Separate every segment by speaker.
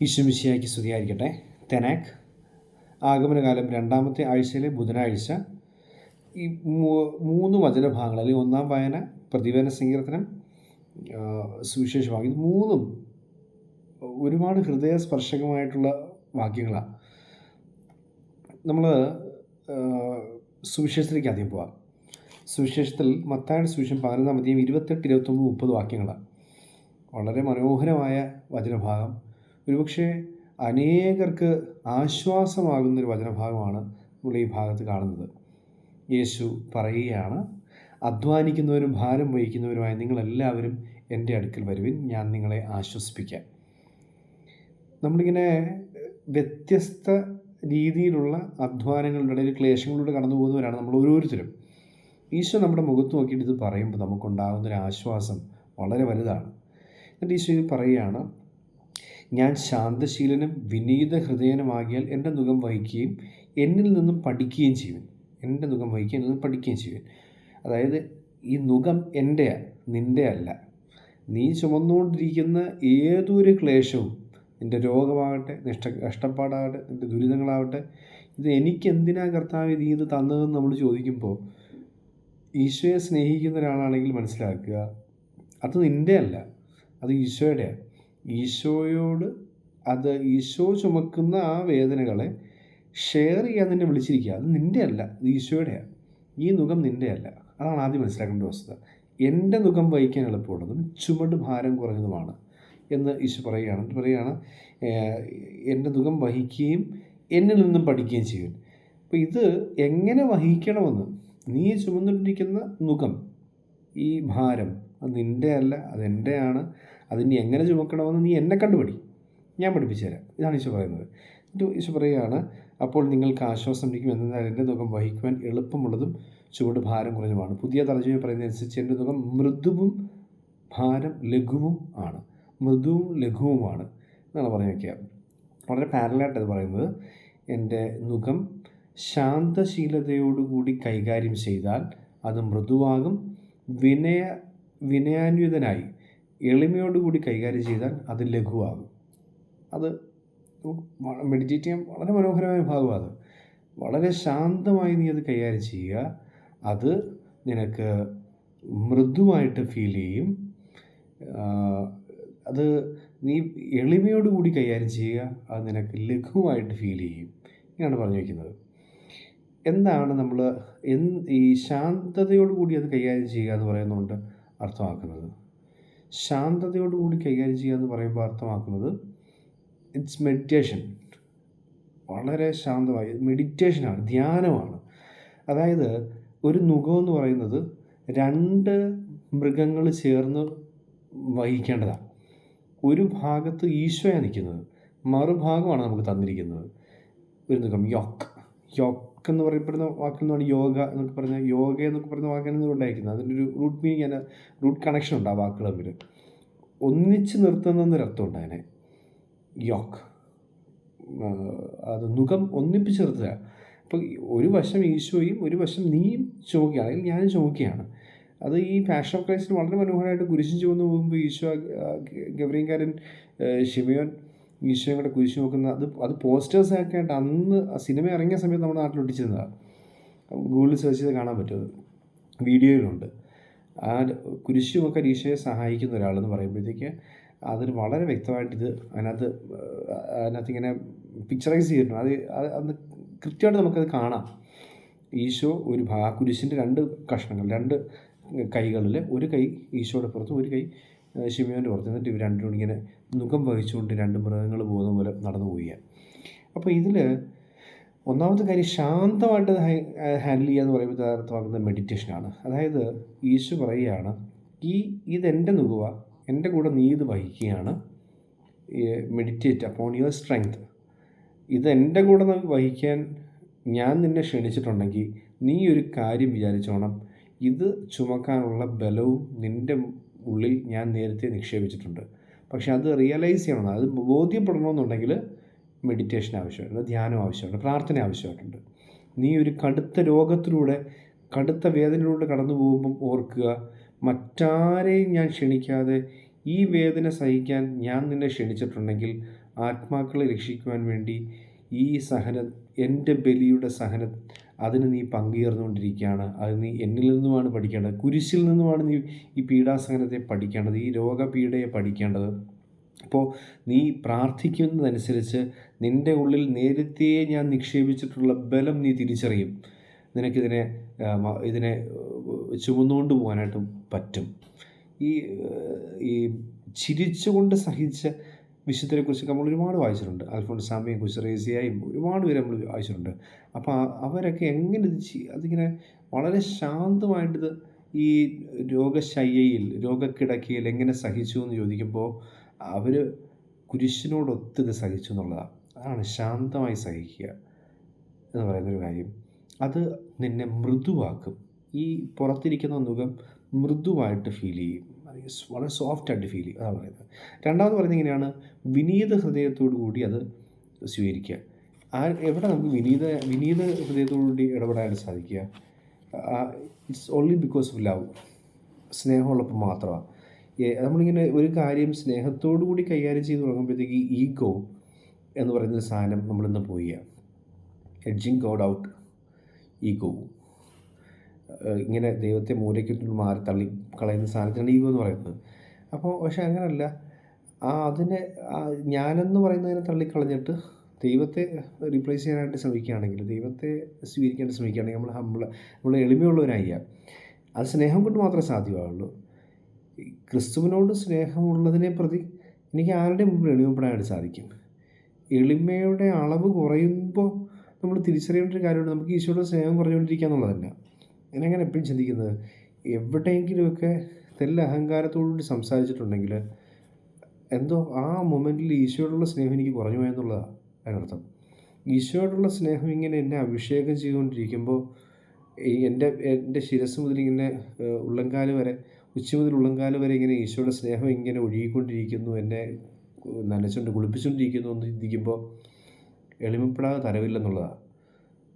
Speaker 1: ഈശ്വമിശിയാക്കി സ്തുതിയായിരിക്കട്ടെ. തെനാക്ക് ആഗമനകാലം രണ്ടാമത്തെ ആഴ്ചയിലെ ബുധനാഴ്ച. ഈ മൂന്ന് വചനഭാഗങ്ങൾ അല്ലെങ്കിൽ ഒന്നാം വായന പ്രതിവേദന സങ്കീർത്തനം സുവിശേഷ വാക്യം മൂന്നും ഒരുപാട് ഹൃദയസ്പർശകമായിട്ടുള്ള വാക്യങ്ങളാണ് നമ്മൾ സുവിശേഷത്തിലേക്ക് ആദ്യം പോവാം. സുവിശേഷത്തിൽ മത്തായുടെ സുവിശേഷം പതിനൊന്നാം അധ്യായം ഇരുപത്തെട്ട് ഇരുപത്തൊമ്പത് മുപ്പത് വാക്യങ്ങളാണ് വളരെ മനോഹരമായ വചനഭാഗം. ഒരുപക്ഷെ അനേകർക്ക് ആശ്വാസമാകുന്നൊരു വചനഭാഗമാണ് നമ്മൾ ഈ ഭാഗത്ത് കാണുന്നത്. യേശു പറയുകയാണ് അധ്വാനിക്കുന്നവരും ഭാരം വഹിക്കുന്നവരുമായ നിങ്ങളെല്ലാവരും എന്റെ അടുക്കൽ വരുവിൻ ഞാൻ നിങ്ങളെ ആശ്വസിപ്പിക്കാം. നമ്മളിങ്ങനെ വ്യത്യസ്ത രീതിയിലുള്ള അധ്വാനങ്ങളുടെ ഇടയിൽ ക്ലേശങ്ങളിലൂടെ കടന്നു പോകുന്നവരാണ് നമ്മൾ ഓരോരുത്തരും. ഈശോ നമ്മുടെ മുഖത്ത് നോക്കിയിട്ട് ഇത് പറയുമ്പോൾ നമുക്കുണ്ടാകുന്നൊരു ആശ്വാസം വളരെ വലുതാണ്. എന്നിട്ട് ഈശോ ഇത് പറയുകയാണ് ഞാൻ ശാന്തശീലനും വിനീത ഹൃദയനുമാകിയാൽ എന്റെ മുഖം വഹിക്കുകയും എന്നിൽ നിന്നും പഠിക്കുകയും ചെയ്യും എന്റെ മുഖം വഹിക്കുകയും എന്നിൽ നിന്നും പഠിക്കുകയും ചെയ്യും അതായത് ഈ മുഖം എന്റെയാണ് നിന്റെ അല്ല. നീ ചുമന്നുകൊണ്ടിരിക്കുന്ന ഏതൊരു ക്ലേശവും നിന്റെ രോഗമാകട്ടെ നിഷ്ട കഷ്ടപ്പാടാകട്ടെ നിന്റെ ദുരിതങ്ങളാവട്ടെ ഇത് എനിക്ക് എന്തിനാ കർത്താവ് നീ ഇത് തന്നതെന്ന് നമ്മൾ ചോദിക്കുമ്പോൾ ഈശോയെ സ്നേഹിക്കുന്ന ഒരാളാണെങ്കിൽ മനസ്സിലാക്കുക അത് നിന്റെ അല്ല അത് ഈശോയുടെയാണ് ഈശോയോട് അത് ഈശോ ചുമക്കുന്ന ആ വേദനകളെ ഷെയർ ചെയ്യാൻ തന്നെ വിളിച്ചിരിക്കുക. അത് നിന്റെ അല്ല അത് ഈശോയുടെയാണ് ഈ മുഖം നിന്റെ അല്ല. അതാണ് ആദ്യം മനസ്സിലാക്കേണ്ട വസ്തുത. എന്റെ മുഖം വഹിക്കാൻ എളുപ്പമുള്ളതും ചുമട് ഭാരം കുറഞ്ഞതുമാണ് എന്ന് ഈശോ പറയുകയാണ്. പറയുകയാണ് എന്റെ മുഖം വഹിക്കുകയും എന്നിൽ നിന്നും പഠിക്കുകയും ചെയ്യും. അപ്പോൾ ഇത് എങ്ങനെ വഹിക്കണമെന്ന്? നീ ചുമന്നുകൊണ്ടിരിക്കുന്ന മുഖം ഈ ഭാരം അത് നിന്റെ അല്ല അത് എന്റെയാണ് അതിനി എങ്ങനെ ചുമക്കണമെന്ന് നീ എന്നെ കണ്ടുപിടി. ഞാൻ പഠിപ്പിച്ചു തരാം ഇതാണ് ഈശോ പറയുന്നത്. എന്നിട്ട് ഈശോ പറയുകയാണ് അപ്പോൾ നിങ്ങൾക്ക് ആശ്വാസം ലഭിക്കും എന്നാൽ എന്റെ മുഖം വഹിക്കുവാൻ എളുപ്പമുള്ളതും ചുവട് ഭാരം കുറഞ്ഞതുമാണ്. പുതിയ തലജമ പറയുന്നതനുസരിച്ച് എന്റെ മുഖം മൃദുവും ഭാരം ലഘുവും ആണ്. മൃദുവും ലഘുവുമാണ് എന്നാണ് പറഞ്ഞു വയ്ക്കുക വളരെ പാരലായിട്ട് അത് പറയുന്നത്. എന്റെ മുഖം ശാന്തശീലതയോടുകൂടി കൈകാര്യം ചെയ്താൽ അത് മൃദുവാകും വിനയ വിനയാന്വിതനായി എളിമയോടുകൂടി കൈകാര്യം ചെയ്താൽ അത് ലഘുവാകും. അത് മെഡിറ്റേറ്റ് ചെയ്യാൻ വളരെ മനോഹരമായ ഭാഗമാണ് അത്. വളരെ ശാന്തമായി നീ അത് കൈകാര്യം ചെയ്യുക. അത് നിനക്ക് മൃദുവായിട്ട് ഫീൽ ചെയ്യും. അത് നീ എളിമയോടുകൂടി കൈകാര്യം ചെയ്യുക. അത് നിനക്ക് ലഘുവായിട്ട് ഫീൽ ചെയ്യും. ഇങ്ങനെയാണ് പറഞ്ഞു വയ്ക്കുന്നത് എന്താണ് നമ്മൾ ഈ ശാന്തതയോടുകൂടി അത് കൈകാര്യം ചെയ്യുക എന്ന് പറയുന്നതുകൊണ്ട് അർത്ഥമാക്കുന്നത്? ശാന്തതയോടുകൂടി കൈകാര്യം ചെയ്യുക എന്ന് പറയുമ്പോൾ അർത്ഥമാക്കുന്നത് ഇറ്റ്സ് മെഡിറ്റേഷൻ വളരെ ശാന്തമായി മെഡിറ്റേഷനാണ് ധ്യാനമാണ്. അതായത് ഒരു നുഖം എന്ന് പറയുന്നത് രണ്ട് മൃഗങ്ങൾ ചേർന്ന് വഹിക്കേണ്ടതാണ്. ഒരു ഭാഗത്ത് ഈശോയാണ് നിൽക്കുന്നത് മറുഭാഗമാണ് നമുക്ക് തന്നിരിക്കുന്നത്. ഒരു നുഖം യോക്ക് യോക്ക് എന്ന് പറയപ്പെടുന്ന വാക്കിൽ നിന്നാണ് യോഗ എന്നൊക്കെ പറഞ്ഞ യോഗ എന്നൊക്കെ പറയുന്ന വാക്കാണ് ഉണ്ടായിരിക്കുന്നത്. അതിന്റെ ഒരു റൂട്ട് മീനിങ് അതിന് റൂട്ട് കണക്ഷൻ ഉണ്ട് ആ വാക്കുകൾ തമ്മിൽ. ഒന്നിച്ച് നിർത്തുന്നൊരർത്ഥമുണ്ട് അതിനെ. യോക്ക് അത് മുഖം ഒന്നിപ്പിച്ച് നിർത്തുക. അപ്പോൾ ഒരു വശം ഈശോയും ഒരു വശം നീയും ചുമക്കുകയാണ്. അല്ലെങ്കിൽ ഞാനും ചുമക്കുകയാണ്. അത് ഈ ഫാഷൻ ഓഫ് ക്രൈസ്റ്റിൽ വളരെ മനോഹരമായിട്ട് കുരിശും ചുവന്ന് പോകുമ്പോൾ ഈശോ ഗബ്രീൻകാരൻ ഷിമയോൻ ഈശോയും കൂടെ കുരിശ് നോക്കുന്ന അത് അത് പോസ്റ്റേഴ്സൊക്കെ ആയിട്ട് അന്ന് സിനിമ ഇറങ്ങിയ സമയത്ത് നമ്മുടെ നാട്ടിൽ ഒട്ടിച്ചിരുന്നതാണ് ഗൂഗിളിൽ സെർച്ച് ചെയ്ത് കാണാൻ പറ്റും വീഡിയോയിലുണ്ട് ആ കുരിശു നോക്കാൻ ഈശോയെ സഹായിക്കുന്ന ഒരാളെന്ന് പറയുമ്പോഴത്തേക്ക് അതിന് വളരെ വ്യക്തമായിട്ട് ഇത് അതിനകത്ത് അതിനകത്ത് ഇങ്ങനെ പിക്ചറൈസ് ചെയ്തിട്ടുണ്ട്. അത് അത് കൃത്യമായിട്ട് നമുക്കത് കാണാം. ഈശോ ഒരു ഭാ കുരിശിന്റെ രണ്ട് കഷ്ണങ്ങൾ രണ്ട് കൈകളിൽ ഒരു കൈ ഈശോയുടെ പുറത്തും ഒരു കൈ ശിമയോന്റെ പുറത്ത് എന്നിട്ട് ഇവർ രണ്ടും ഇങ്ങനെ മുഖം വഹിച്ചുകൊണ്ട് രണ്ട് മൃഗങ്ങൾ പോകുന്ന പോലെ നടന്നു പോവുകയാണ്. അപ്പോൾ ഇതിൽ ഒന്നാമത്തെ കാര്യം ശാന്തമായിട്ട് ഹാൻഡിൽ ചെയ്യുക എന്ന് പറയുമ്പോൾ അർത്ഥമാക്കുന്നത് മെഡിറ്റേഷനാണ് അതായത് ഈശോ പറയുകയാണ് ഈ ഇതെന്റെ നുകുവ എന്റെ കൂടെ നീ ഇത് വഹിക്കുകയാണ്. മെഡിറ്റേറ്റ് അപ്പോൺ യുവർ സ്ട്രെങ്ത് ഇത് എന്റെ കൂടെ വഹിക്കാൻ ഞാൻ നിന്നെ ക്ഷണിച്ചിട്ടുണ്ടെങ്കിൽ നീ ഒരു കാര്യം വിചാരിച്ചോണം. ഇത് ചുമക്കാനുള്ള ബലവും നിന്റെ ഉള്ളിൽ ഞാൻ നേരത്തെ നിക്ഷേപിച്ചിട്ടുണ്ട്. പക്ഷെ അത് റിയലൈസ് ചെയ്യണം. അത് ബോധ്യപ്പെടണമെന്നുണ്ടെങ്കിൽ മെഡിറ്റേഷൻ ആവശ്യമുണ്ട് ധ്യാനം ആവശ്യമുണ്ട് പ്രാർത്ഥന ആവശ്യമായിട്ടുണ്ട്. നീ ഒരു കടുത്ത രോഗത്തിലൂടെ കടുത്ത വേദനയിലൂടെ കടന്നു പോകുമ്പം ഓർക്കുക മറ്റാരെയും ഞാൻ ക്ഷണിക്കാതെ ഈ വേദന സഹിക്കാൻ ഞാൻ നിന്നെ ക്ഷണിച്ചിട്ടുണ്ടെങ്കിൽ ആത്മാക്കളെ രക്ഷിക്കുവാൻ വേണ്ടി ഈ സഹന എന്റെ ബലിയുടെ സഹനം അതിന് നീ പങ്കുചേർന്നുകൊണ്ടിരിക്കുകയാണ്. അത് നീ എന്നിൽ നിന്നുമാണ് പഠിക്കേണ്ടത്. കുരിശിൽ നിന്നുമാണ് നീ ഈ പീഡാസഹനത്തെ പഠിക്കേണ്ടത്. ഈ രോഗപീഡയെ പഠിക്കേണ്ടത്. അപ്പോൾ നീ പ്രാർത്ഥിക്കുന്നതനുസരിച്ച് നിന്റെ ഉള്ളിൽ നേരത്തെ ഞാൻ നിക്ഷേപിച്ചിട്ടുള്ള ബലം നീ തിരിച്ചറിയും. നിനക്കിതിനെ ഇതിനെ ചുമന്നുകൊണ്ട് പോകാനായിട്ട് പറ്റും. ഈ ഈ ചിരിച്ചുകൊണ്ട് സഹിച്ച വിശുദ്ധരെക്കുറിച്ച് നമ്മൾ ഒരുപാട് വായിച്ചിട്ടുണ്ട്. അൽഫോൺസാമയും കുശറേസിയായും ഒരുപാട് പേര് നമ്മൾ വായിച്ചിട്ടുണ്ട്. അപ്പോൾ അവരൊക്കെ എങ്ങനെ ഇത് അതിങ്ങനെ വളരെ ശാന്തമായിട്ടിത് ഈ രോഗശയ്യയിൽ രോഗക്കിടക്കയിൽ എങ്ങനെ സഹിച്ചു എന്ന് ചോദിക്കുമ്പോൾ അവർ കുരിശിനോടൊത്തിത് സഹിച്ചു എന്നുള്ളതാണ് അതാണ് ശാന്തമായി സഹിക്കുക എന്ന് പറയുന്നൊരു കാര്യം. അത് നിന്നെ മൃദുവാക്കും. ഈ പുറത്തിരിക്കുന്ന മുഖം മൃദുവായിട്ട് ഫീൽ ചെയ്യും. വളരെ സോഫ്റ്റായിട്ട് ഫീൽ ചെയ്യും അതാണ് പറയുന്നത്. രണ്ടാമത് പറയുന്നത് ഇങ്ങനെയാണ് വിനീത ഹൃദയത്തോടു കൂടി അത് സ്വീകരിക്കുക. ആ എവിടെ നമുക്ക് വിനീത വിനീത ഹൃദയത്തോടു കൂടി ഇടപെടാനായിട്ട് സാധിക്കുക? It's only because of love സ്നേഹമുള്ളപ്പോൾ മാത്രമാണ്. നമ്മളിങ്ങനെ ഒരു കാര്യം സ്നേഹത്തോടു കൂടി കൈകാര്യം ചെയ്ത് തുടങ്ങുമ്പോഴത്തേക്ക് ഈഗോ എന്ന് പറയുന്ന സാധനം നമ്മളിന്ന് പോയി എഡ്ജിങ് ഗോഡ് ഔട്ട് ഈഗോ ഇങ്ങനെ ദൈവത്തെ മൂലയ്ക്ക് മാറി തള്ളി കളയുന്ന സാധനത്തിനാണ് ഈഗോ എന്ന് പറയുന്നത്. അപ്പോൾ പക്ഷേ അങ്ങനെയല്ല ആ അതിനെ ഞാനെന്ന് പറയുന്നതിനെ തള്ളിക്കളഞ്ഞിട്ട് ദൈവത്തെ റീപ്ലേസ് ചെയ്യാനായിട്ട് ശ്രമിക്കുകയാണെങ്കിൽ ദൈവത്തെ സ്വീകരിക്കാനായിട്ട് ശ്രമിക്കുകയാണെങ്കിൽ നമ്മൾ ഹമ്പിൾ നമ്മൾ എളിമയുള്ളവരായി അത് സ്നേഹം കൊണ്ട് മാത്രമേ സാധ്യമാവുള്ളൂ. ക്രിസ്തുവിനോട് സ്നേഹമുള്ളതിനെ പ്രതി എനിക്ക് ആരുടെ മുമ്പിൽ എളിമപ്പെടാനായിട്ട് സാധിക്കും? എളിമയുടെ അളവ് കുറയുമ്പോൾ നമ്മൾ തിരിച്ചറിയേണ്ട ഒരു കാര്യമുണ്ട്. നമുക്ക് ഈശോയുടെ സ്നേഹം കുറഞ്ഞുകൊണ്ടിരിക്കുക എന്നുള്ളതല്ല. ഞാൻ അങ്ങനെ എപ്പോഴും ചിന്തിക്കുന്നത്? എവിടെയെങ്കിലുമൊക്കെ തെല്ല അഹങ്കാരത്തോടുകൂടി സംസാരിച്ചിട്ടുണ്ടെങ്കിൽ എന്തോ ആ മൊമെന്റിൽ ഈശോയോടുള്ള സ്നേഹം എനിക്ക് കുറഞ്ഞു പോയെന്നുള്ളതാണ് അതിനർത്ഥം. ഈശോയോടുള്ള സ്നേഹം ഇങ്ങനെ എന്നെ അഭിഷേകം ചെയ്തുകൊണ്ടിരിക്കുമ്പോൾ എന്റെ എന്റെ ശിരസ് മുതൽ ഇങ്ങനെ ഉള്ളംകാൽ വരെ ഉച്ച മുതൽ ഉള്ളംകാൽ വരെ ഇങ്ങനെ ഈശോയുടെ സ്നേഹം ഇങ്ങനെ ഒഴുകിക്കൊണ്ടിരിക്കുന്നു എന്നെ നനച്ചുകൊണ്ട് കുളിപ്പിച്ചുകൊണ്ടിരിക്കുന്നു എന്ന് ചിന്തിക്കുമ്പോൾ എളിമപ്പെടാതെ തരവില്ലെന്നുള്ളതാണ്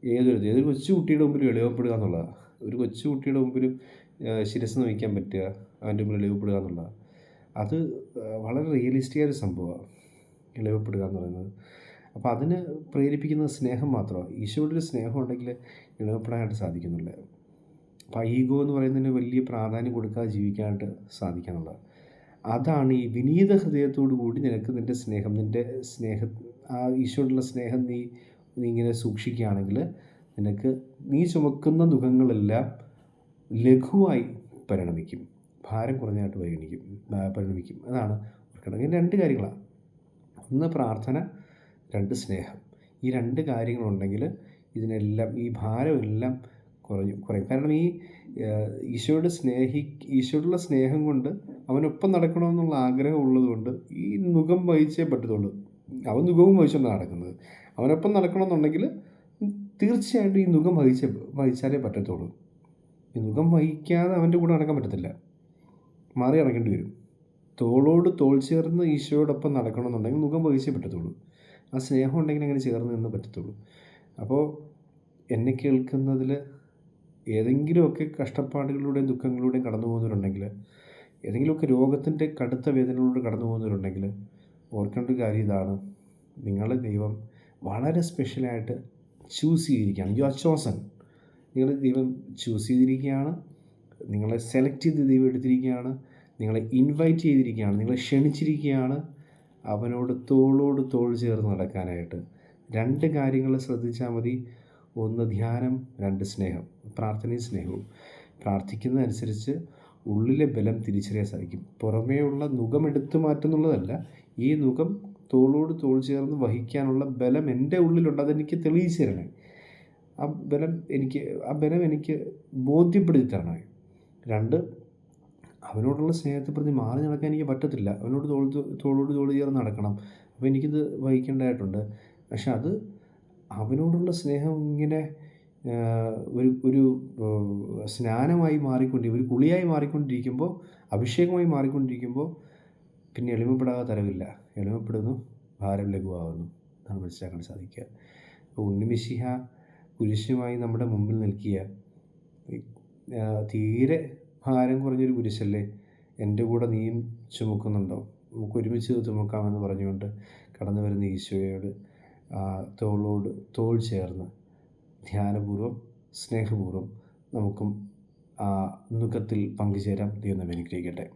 Speaker 1: ഏതൊരു ഏതൊരു കൊച്ചു കുട്ടിയുടെ മുമ്പിൽ എളിമപ്പെടുക എന്നുള്ളതാണ് ഒരു കൊച്ചു കുട്ടിയുടെ മുമ്പിലും ശിരസ് നമിക്കാൻ പറ്റുക അവന്റെ മുമ്പിൽ ഇളവപ്പെടുക എന്നുള്ള. അത് വളരെ റിയലിസ്റ്റിക് ഒരു സംഭവമാണ് ഇളവപ്പെടുക എന്ന് പറയുന്നത്. അപ്പോൾ അതിന് പ്രേരിപ്പിക്കുന്നത് സ്നേഹം മാത്രമാണ്. ഈശോയുടെ ഒരു സ്നേഹം ഉണ്ടെങ്കിൽ ഇളവപ്പെടാനായിട്ട് സാധിക്കുന്നില്ല. അപ്പോൾ ഈഗോ എന്ന് പറയുന്നതിന് വലിയ പ്രാധാന്യം കൊടുക്കാതെ ജീവിക്കാനായിട്ട് സാധിക്കാനുള്ളത് അതാണ് ഈ വിനീത ഹൃദയത്തോടു കൂടി നിനക്ക് നിന്റെ സ്നേഹം നിന്റെ സ്നേഹ ആ ഈശോയോടുള്ള സ്നേഹം നീ നീ ഇങ്ങനെ സൂക്ഷിക്കുകയാണെങ്കിൽ നിനക്ക് നീ ചുമക്കുന്ന ദുഃഖങ്ങളെല്ലാം ലഘുവായി പരിണമിക്കും. ഭാരം കുറഞ്ഞായിട്ട് പരിഗണിക്കും പരിണമിക്കും. അതാണ് ഓർക്കണം രണ്ട് കാര്യങ്ങളാണ്. ഒന്ന് പ്രാർത്ഥന രണ്ട് സ്നേഹം. ഈ രണ്ട് കാര്യങ്ങളുണ്ടെങ്കിൽ ഇതിനെല്ലാം ഈ ഭാരമെല്ലാം കുറഞ്ഞു കുറയും. കാരണം ഈ ഈശോയോട് സ്നേഹി ഈശോയോടുള്ള സ്നേഹം കൊണ്ട് അവനൊപ്പം നടക്കണമെന്നുള്ള ആഗ്രഹം ഉള്ളതുകൊണ്ട് ഈ മുഖം വഹിച്ചേ പറ്റത്തുള്ളൂ. അവൻ മുഖവും വഹിച്ചുകൊണ്ടാണ് നടക്കുന്നത്. അവനൊപ്പം നടക്കണമെന്നുണ്ടെങ്കിൽ തീർച്ചയായിട്ടും ഈ മുഖം വഹിച്ച വഹിച്ചാലേ പറ്റത്തുള്ളൂ. ഈ മുഖം വഹിക്കാതെ അവന്റെ കൂടെ നടക്കാൻ പറ്റത്തില്ല. മാറി നടക്കേണ്ടി വരും. തോളോട് തോൾ ചേർന്ന് ഈശോയോടൊപ്പം നടക്കണമെന്നുണ്ടെങ്കിൽ മുഖം വഹിച്ചേ പറ്റത്തുള്ളൂ. ആ സ്നേഹം ഉണ്ടെങ്കിൽ അങ്ങനെ ചേർന്ന് നിന്ന് പറ്റത്തുള്ളൂ. അപ്പോൾ എന്നെ കേൾക്കുന്നതിൽ ഏതെങ്കിലുമൊക്കെ കഷ്ടപ്പാടുകളിലൂടെയും ദുഃഖങ്ങളിലൂടെയും കടന്നു പോകുന്നവരുണ്ടെങ്കിൽ ഏതെങ്കിലുമൊക്കെ രോഗത്തിന്റെ കടുത്ത വേദനകളിലൂടെ കടന്നു പോകുന്നവരുണ്ടെങ്കിൽ ഓർക്കേണ്ട ഒരു കാര്യം ഇതാണ്. നിങ്ങളെ ദൈവം വളരെ സ്പെഷ്യലായിട്ട് ചൂസ് ചെയ്തിരിക്കുകയാണ്. യു ആർ ചോസൺ നിങ്ങൾ ദൈവം ചൂസ് ചെയ്തിരിക്കുകയാണ്. നിങ്ങളെ സെലക്ട് ചെയ്ത് ദൈവം എടുത്തിരിക്കുകയാണ്. നിങ്ങളെ ഇൻവൈറ്റ് ചെയ്തിരിക്കുകയാണ്. നിങ്ങളെ ക്ഷണിച്ചിരിക്കുകയാണ്. അവനോട് തോളോട് തോൾ ചേർന്ന് നടക്കാനായിട്ട്. രണ്ട് കാര്യങ്ങൾ ശ്രദ്ധിച്ചാൽ മതി. ഒന്ന് ധ്യാനം രണ്ട് സ്നേഹം. പ്രാർത്ഥനയും സ്നേഹവും. പ്രാർത്ഥിക്കുന്നതനുസരിച്ച് ഉള്ളിലെ ബലം തിരിച്ചറിയാൻ സാധിക്കും. പുറമേയുള്ള നുഖം എടുത്തു മാറ്റുന്നുള്ളതല്ല. ഈ നുഖം തോളോട് തോൾ ചേർന്ന് വഹിക്കാനുള്ള ബലം എന്റെ ഉള്ളിലുണ്ട്. അതെനിക്ക് തെളിയിച്ചു തരണേ. ആ ബലം എനിക്ക് ആ ബലം എനിക്ക് ബോധ്യപ്പെടുത്തി തരണേ. രണ്ട് അവനോടുള്ള സ്നേഹത്തെ പ്രതി മാറി നടക്കാൻ എനിക്ക് പറ്റത്തില്ല. അവനോട് തോൾ തോളോട് തോൾ ചേർന്ന് നടക്കണം. അപ്പോൾ എനിക്കിത് വഹിക്കേണ്ടതായിട്ടുണ്ട്. പക്ഷെ അത് അവനോടുള്ള സ്നേഹം ഇങ്ങനെ ഒരു ഒരു സ്നാനമായി മാറിക്കൊണ്ടിരിക്കും ഒരു കുളിയായി മാറിക്കൊണ്ടിരിക്കുമ്പോൾ അഭിഷേകമായി മാറിക്കൊണ്ടിരിക്കുമ്പോൾ പിന്നെ എളിമപ്പെടാതെ തരവില്ല. എളിമപ്പെടുന്നു ഭാരം ലഘുവാകുന്നു. എന്നാണ് മനസ്സിലാക്കാൻ സാധിക്കുക. ഉണ്ണിമിശിഹ കുരിശുമായി നമ്മുടെ മുമ്പിൽ നിൽക്കുക തീരെ ഭാരം കുറഞ്ഞൊരു കുരിശല്ലേ? എന്റെ കൂടെ നീയും ചുമക്കുന്നുണ്ടോ? നമുക്ക് ഒരുമിച്ച് ചുമക്കാമെന്ന് പറഞ്ഞുകൊണ്ട് കടന്നു വരുന്ന ഈശോയോട് തോളോട് തോൾ ചേർന്ന് ധ്യാനപൂർവം സ്നേഹപൂർവം നമുക്കും നുഖത്തിൽ പങ്കുചേരാം ദൈവം അനുഗ്രഹിക്കട്ടെ.